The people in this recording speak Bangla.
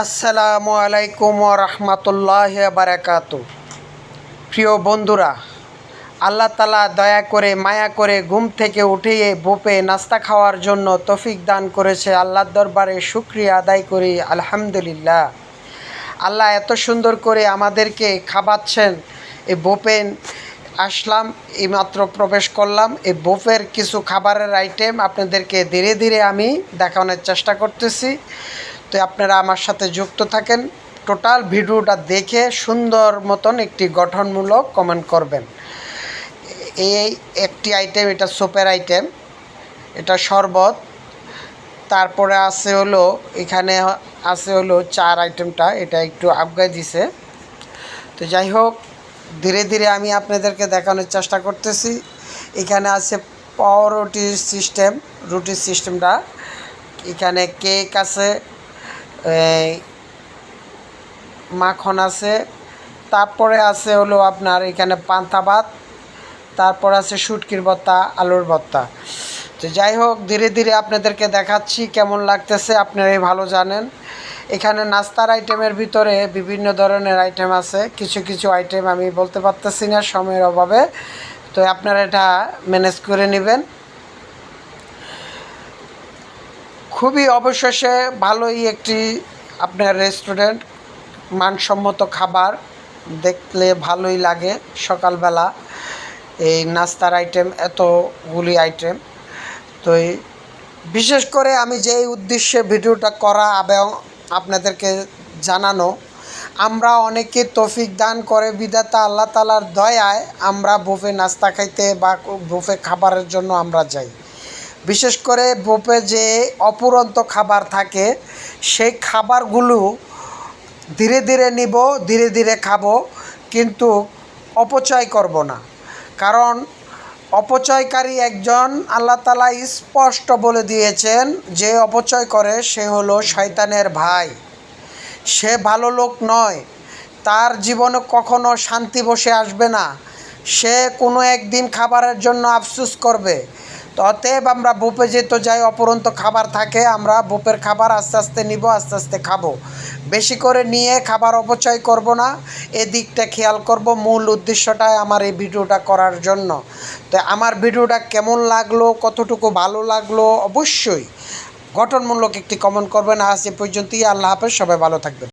আসসালামু আলাইকুম রহমতুল্লাহ বারাকাত। প্রিয় বন্ধুরা, আল্লাহ তালা দয়া করে, মায়া করে ঘুম থেকে উঠিয়ে বোপে নাস্তা খাওয়ার জন্য তফিক দান করেছে আল্লাহর দরবারে, শুক্রিয়া আদায় করি, আলহামদুলিল্লাহ। আল্লাহ এত সুন্দর করে আমাদেরকে খাবাচ্ছেন, এই বোপে আসলাম এইমাত্র প্রবেশ করলাম, এই বোপের কিছু খাবারের আইটেম আপনাদেরকে ধীরে ধীরে আমি দেখানোর চেষ্টা করতেছি। তো আপনারা আমার সাথে যুক্ত থাকেন। টোটাল ভিডিওটা দেখে সুন্দর মতন একটি গঠনমূলক কমেন্ট করবেন। এই একটি আইটেম এটা সোপের আইটেম এটা শরবত। তারপরে আছে হলো, এখানে আছে হলো চার আইটেমটা এটা একটু আবগাই দিছে। তো যাই হোক, ধীরে ধীরে আমি আপনাদেরকে দেখানোর চেষ্টা করতেছি। এখানে আছে পাউরুটির সিস্টেম রুটির সিস্টেমটা এখানে কেক আছে মাখন আছে, তারপরে আছে হলো আপনার এখানে পান্তা ভাত, তারপর আছে শুটকির ভর্তা, আলুর ভর্তা। তো যাই হোক, ধীরে ধীরে আপনাদেরকে দেখাচ্ছি কেমন লাগতেছে, আপনারাই ভালো জানেন। এখানে নাস্তার আইটেমের ভিতরে বিভিন্ন ধরনের আইটেম আছে, কিছু কিছু আইটেম আমি বলতে পারতেছি না সময়ের অভাবে। তো আপনারা এটা ম্যানেজ করে নেবেন। খুবই অবশেষে ভালোই একটি আপনার রেস্টুরেন্ট মানসম্মত খাবার দেখলে ভালোই লাগে সকালবেলা। এই নাস্তার আইটেম এতগুলি আইটেম তো বিশেষ করে আমি যেই উদ্দেশ্যে ভিডিওটা করা এবং আপনাদেরকে জানানো, আমরা অনেকে তফিক দান করে বিধাতা আল্লাহ তালার দয়ায় আমরা বুফে নাস্তা খাইতে বা বুফে খাবারের জন্য আমরা যাই। বিশেষ করে বোপে যে অপুরন্ত খাবার থাকে, সেই খাবারগুলো ধীরে ধীরে নিব, ধীরে ধীরে খাব, কিন্তু অপচয় করব না। কারণ অপচয়কারী একজন আল্লাহ তালা স্পষ্ট বলে দিয়েছেন, যে অপচয় করে সে হলো শয়তানের ভাই। সে ভালো লোক নয়, তার জীবনে কখনো শান্তি বসে আসবে না। সে কোনো একদিন খাবারের জন্য আফসুস করবে তো অতএব আমরা বুপে যেতে যাই, অপরন্ত খাবার থাকে, আমরা বুপের খাবার আস্তে আস্তে নিব, আস্তে আস্তে খাব। বেশি করে নিয়ে খাবার অপচয় করব না, এদিকটা খেয়াল করব মূল উদ্দেশ্যটাই আমার এই ভিডিওটা করার জন্য। তো আমার ভিডিওটা কেমন লাগল, কতটুকু ভালো লাগল, অবশ্যই গঠনমূলক একটি কমেন্ট করবেন। আজ এ পর্যন্তই, আল্লাহ হাফেজ, সবাই ভালো থাকবেন।